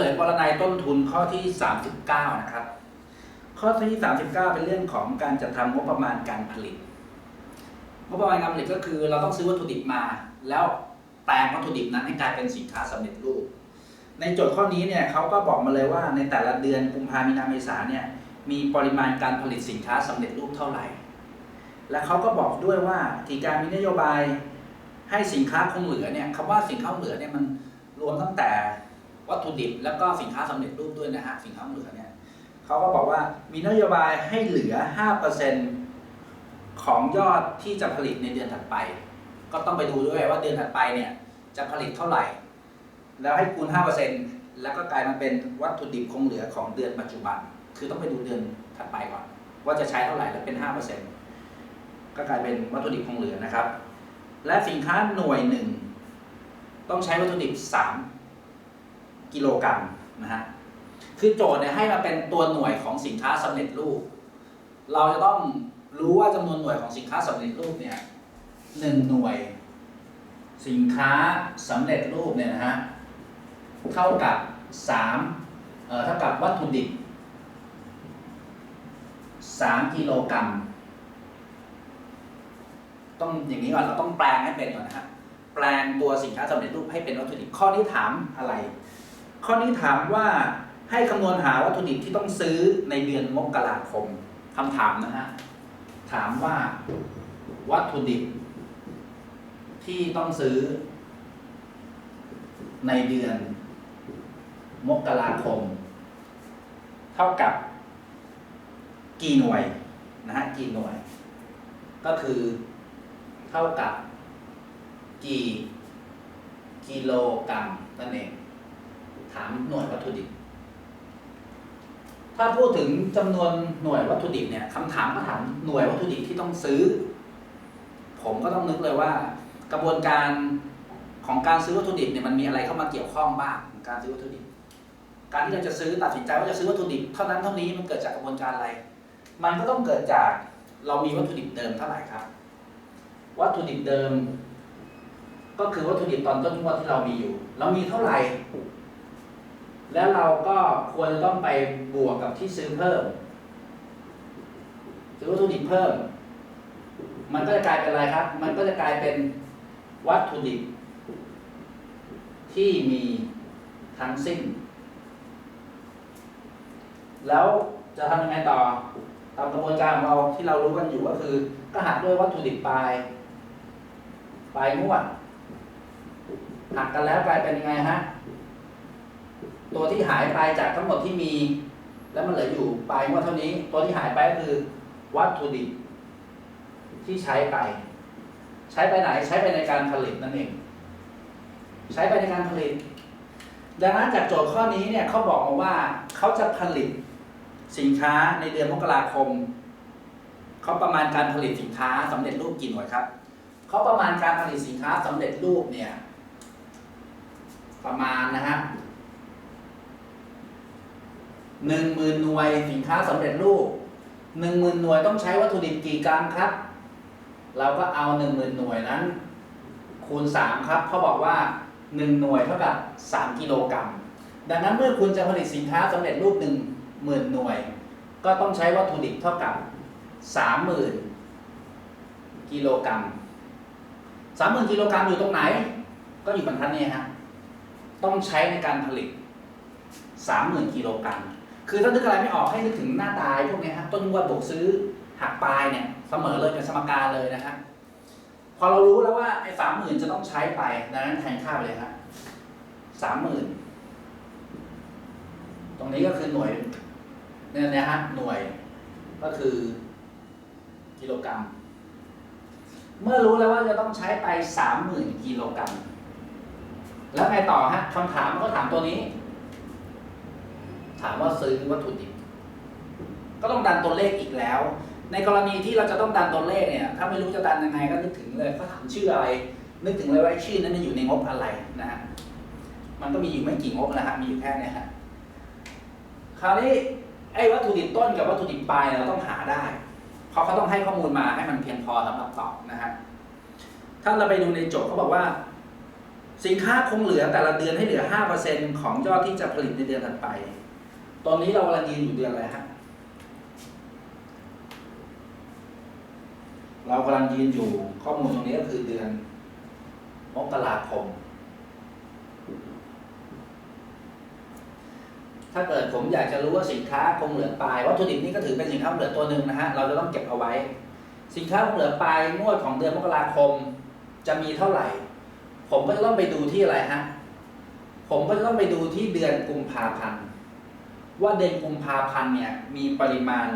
ลยปรนัยต้นทุนข้อที่ 39 นะครับ ข้อที่ 39 เป็นเรื่องของการจัดทำงบประมาณการผลิต งบประมาณการผลิตก็คือเราต้องซื้อวัตถุดิบมา แล้วแปลงวัตถุดิบนั้นให้กลายเป็นสินค้าสำเร็จรูป ในโจทย์ข้อนี้เนี่ยเขาก็บอกมาเลยว่าในแต่ละเดือนกุมภามีนาเมษาเนี่ยมีปริมาณการผลิตสินค้าสำเร็จรูปเท่าไหร่ และเขาก็บอกด้วยว่าที่การมีนโยบายให้สินค้าคงเหลือเนี่ยคำว่าสินค้าคงเหลือเนี่ยมันรวมตั้งแต่ วัตถุดิบแล้วก็สินค้าสำเร็จรูปด้วยนะฮะสินค้าเหลือเนี่ยเขาก็บอกว่ามีนโยบายให้เหลือ 5%ของยอดที่จะผลิตในเดือนถัดไป ก็ต้องไปดูด้วยว่าเดือนถัดไปเนี่ยจะผลิตเท่าไหร่ แล้วให้คูณ 5%แล้วก็กลายมาเป็นวัตถุดิบคงเหลือของเดือนปัจจุบัน คือต้องไปดูเดือนถัดไปก่อนว่าจะใช้เท่าไหร่แล้วเป็น 5%ก็กลายเป็นวัตถุดิบคงเหลือนะครับ และสินค้าหน่วยหนึ่งต้องใช้วัตถุดิบ3 กิโลกรัมนะฮะคือโจทย์เนี่ยให้มาเป็นตัวหน่วยของสินค้าสำเร็จรูป เราจะต้องรู้ว่าจำนวนหน่วยของสินค้าสำเร็จรูปเนี่ยหนึ่งหน่วย สินค้าสำเร็จรูปเนี่ยนะฮะเท่ากับสามเอ่อเท่ากับวัตถุดิบสามกิโลกรัมต้องอย่างนี้ก่อนเราต้องแปลงให้เป็นก่อนนะฮะแปลงตัวสินค้าสำเร็จรูปให้เป็นวัตถุดิบข้อนี้ถามอะไร ข้อนี้ถามว่าให้คำนวณหาวัตถุดิบที่ต้องซื้อในเดือนมกราคมคำถามนะฮะ ถามว่าวัตถุดิบ ที่ต้องซื้อ ในเดือน มกราคม เท่ากับ กี่หน่วยนะฮะกี่หน่วย ก็คือ เท่ากับ กี่ กิโลกรัมนั่นเอง ถามหน่วยวัตถุดิบ ถ้าพูดถึงจำนวนหน่วยวัตถุดิบเนี่ยคำถามก็ถามหน่วยวัตถุดิบที่ต้องซื้อ ผมก็ต้องนึกเลยว่า กระบวนการของการซื้อวัตถุดิบเนี่ยมันมีอะไรเข้ามาเกี่ยวข้องบ้างของการซื้อวัตถุดิบ การที่เราจะซื้อตัดสินใจว่าจะซื้อวัตถุดิบเท่านั้นเท่านี้มันเกิดจากกระบวนการอะไร มันก็ต้องเกิดจากเรามีวัตถุดิบเดิมเท่าไหร่ครับ วัตถุดิบเดิม ก็คือวัตถุดิบตอนต้นงวดที่เรามีอยู่ เรามีเท่าไหร่ แล้วเราก็ควรจะต้องไปบวกกับที่ซื้อเพิ่ม ซื้อวัตถุดิบเพิ่ม มันก็จะกลายเป็นอะไรครับ มันก็จะกลายเป็นวัตถุดิบ ที่มีทั้งสิ้น แล้วจะทำยังไงต่อตามกระบวนการของเราที่เรารู้กันอยู่ก็คือ ก็หักด้วยวัตถุดิบปลายปลายงวดหักกันแล้วกลายเป็นยังไงฮะ ตัวที่หายไปจากทั้งหมดที่มี แล้วมันเหลืออยู่ปลายงวดเท่านี้ ตัวที่หายไปก็คือวัตถุดิบที่ใช้ไป ใช้ไปไหนใช้ไปในการผลิตนั่นเอง ใช้ไปในการผลิต ดังนั้นจากโจทย์ข้อนี้เนี่ยเขาบอกมาว่าเขาจะผลิตสินค้าในเดือนมกราคมเขาประมาณการผลิตสินค้าสำเร็จรูปกี่หน่วยครับเขาประมาณการผลิตสินค้าสำเร็จรูปเนี่ย ประมาณนะฮะ หนึ่งหมื่นหน่วยสินค้าสำเร็จรูปหนึ่งหมื่นหน่วยต้องใช้วัตถุดิบกี่กรัมครับ เราก็เอาหนึ่งหมื่นหน่วยนั้น คูณสามครับเขาบอกว่าหนึ่งหน่วยเท่ากับสามกิโลกรัมดังนั้นเมื่อคุณจะผลิตสินค้าสำเร็จรูปหนึ่งหมื่นหน่วย ก็ต้องใช้วัตถุดิบเท่ากับสามหมื่นกิโลกรัมสามหมื่นกิโลกรัมอยู่ตรงไหน ก็อยู่บรรทัดนี้ฮะต้องใช้ในการผลิตสามหมื่นกิโลกรัม คือถ้านึกอะไรไม่ออกให้นึกถึงหน้าตายพวกนี้ยฮะต้นงวดบวกซื้อหักปลายเนี่ยเสมอเลยเป็นสมการเลยนะฮะพอเรารู้แล้วว่าไอ้สามหมื่นจะต้องใช้ไปดังนั้นแทนค่าไปเลยฮะสามหมื่นตรงนี้ก็คือหน่วยเนี่ยนะฮะหน่วยก็คือกิโลกรัม เมื่อรู้แล้วว่าจะต้องใช้ไปสามหมื่นกิโลกรัม แล้วไงต่อฮะคำถามมันก็ถามตัวนี้ ถามว่าซื้อวัตถุดิบ ก็ต้องดันตัวเลขอีกแล้ว ในกรณีที่เราจะต้องดันตัวเลขเนี่ย ถ้าไม่รู้จะดันยังไงก็นึกถึงเลยเขาถามชื่ออะไร นึกถึงเลยว่าชื่อนั้นอยู่ในงบอะไรนะฮะ มันก็มีอยู่ไม่กี่งบนะฮะ มีอยู่แค่นี้ฮะ คราวนี้ไอ้วัตถุดิบต้นกับวัตถุดิบปลายเราต้องหาได้เพราะเขาต้องให้ข้อมูลมาให้มันเพียงพอสำหรับตอบนะฮะ ถ้าเราไปดูในโจทย์เขาบอกว่า สินค้าคงเหลือแต่ละเดือนให้เหลือ 5%ของยอดที่จะผลิตในเดือนถัดไป ตอนนี้เรากำลังยืนอยู่เดือนอะไรฮะ เรากำลังยืนอยู่ข้อมูลตรงนี้ก็คือเดือนมกราคม ถ้าเกิดผมอยากจะรู้ว่าสินค้าคงเหลือปลายวัตถุดิบนี่ก็ถือเป็นสินค้าคงเหลือตัวหนึ่งนะฮะ เราจะต้องเก็บเอาไว้ สินค้าคงเหลือปลายงวดของเดือนมกราคม จะมีเท่าไหร่ ผมก็จะต้องไปดูที่อะไรฮะ ผมก็จะต้องไปดูที่เดือนกุมภาพันธ์ ว่าเดือนกุมภาพันธ์เนี่ยมีปริมาณ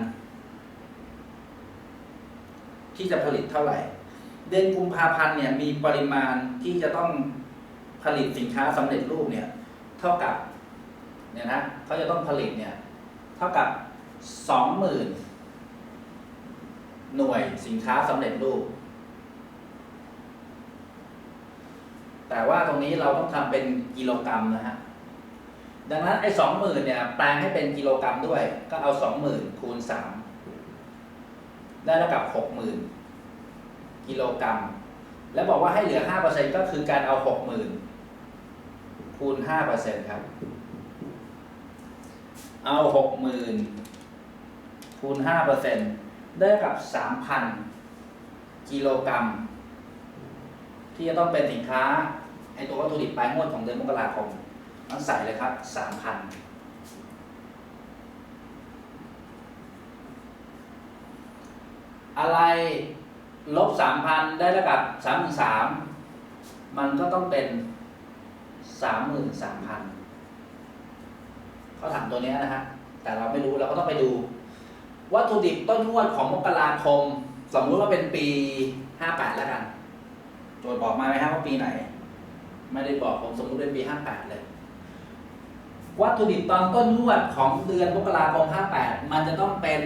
ที่จะผลิตเท่าไหร่ เดือนกุมภาพันธ์เนี่ยมีปริมาณที่จะต้องผลิตสินค้าสำเร็จรูปเนี่ยเท่ากับเนี่ยนะเขาจะต้องผลิตเนี่ยเท่ากับสองหมื่นหน่วยสินค้าสำเร็จรูป แต่ว่าตรงนี้เราต้องทำเป็นกิโลกรัมนะฮะ ดังนั้นไอ้สองหมื่นเนี่ย แปลงให้เป็นกิโลกรัมด้วย ก็เอาสองหมื่นคูณสามได้เท่ากับหกหมื่นกิโลกรัม แล้วบอกว่าให้เหลือห้าเปอร์เซ็นก็คือการเอาหกหมื่นคูณห้าเปอร์เซ็นครับ เอาหกหมื่นคูณห้าเปอร์เซ็นได้กับสามพันกิโลกรัม ที่จะต้องเป็นสินค้าไอตัววัตถุดิบปลายงวดของเดือนมกราคม ต้องใส่เลยครับสามพันอะไรลบสามพันได้ระดับสามหมื่นสามมันก็ต้องเป็นสามหมื่นสามพันเขาถามตัวเนี้ยนะฮะแต่เราไม่รู้เราก็ต้องไปดู วัตถุดิบต้นงวดของมกราคม สมมุติว่าเป็นปีห้าแปดแล้วกันโจทย์บอกมาไหมครับว่าปีไหน ไม่ได้บอกผมสมมติเป็นปีห้าแปดเลย วัตถุดิบตอนต้นงวดของเดือนมกราคมห้าแปดมันจะต้องเป็น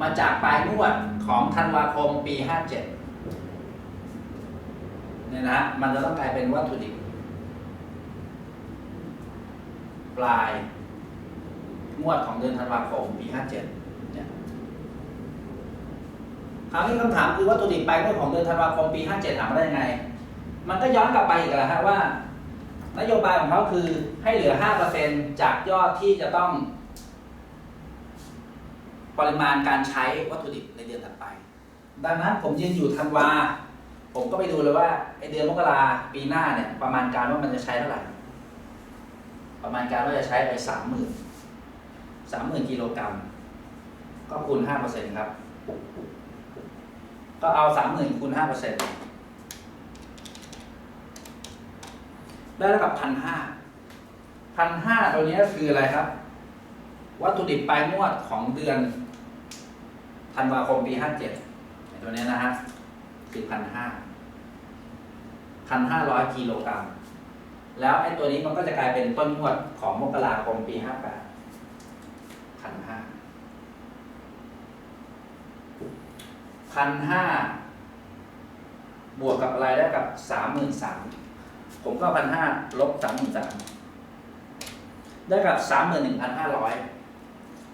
มาจากปลายงวดของธันวาคมปีห้าเนี่ยนะฮะมันจะต้องกลายเป็นวัตถุดิบ ปลายงวดของเดือนธันวาคมปีห้าเนี่ยคราวนี้คำถามคือวัตถุดิบปลายงวดของเดือนธันวาคมปี 57ถามมาได้ยังไง มันก็ย้อนกลับไปอีกแหละฮะว่า นโยบายของเขาคือให้เหลือ 5%จากยอดที่จะต้อง ปริมาณการใช้วัตถุดิบในเดือนถัดไป ดังนั้นผมยืนอยู่ธันวา ผมก็ไปดูเลยว่าไอเดือนมกราปีหน้าเนี่ยประมาณการว่ามันจะใช้เท่าไหร่ ประมาณการว่าจะใช้ไปสามหมื่นสามหมื่นกิโลกรัม ก็คูณห้าเปอร์เซ็นต์ครับ ก็เอาสามหมื่นคูณห้าเปอร์เซ็นต์ ได้แล้วกับพันห้าพันห้าตัวนี้คืออะไรครับ วัตถุดิบปลายงวดของเดือนธันวาคมปีห้าเจ็ดตัวนี้นะฮะคือพันห้าพันห้าร้อยกิโลกรัมแล้วไอ้ตัวนี้มันก็จะกลายเป็นต้นงวดของมกราคมปีห้าแปดพันห้าพันห้าบวกกับอะไรได้กับสามหมื่นสาม ผมก็พันห้าลบสามหมื่นสามได้กับสามหมื่นหนึ่งพันห้าร้อย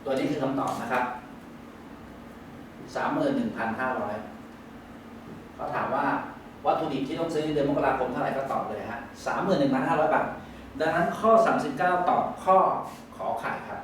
ตัวนี้คือคำตอบนะครับสามหมื่นหนึ่งพันห้าร้อยเขาถามว่าวัตถุดิบที่ต้องซื้อในเดือนมกราคมเท่าไหร่ก็ตอบเลยฮะสามหมื่นหนึ่งพันห้าร้อยบาท ดังนั้นข้อสามสิบเก้าตอบข้อขอไข่ครับ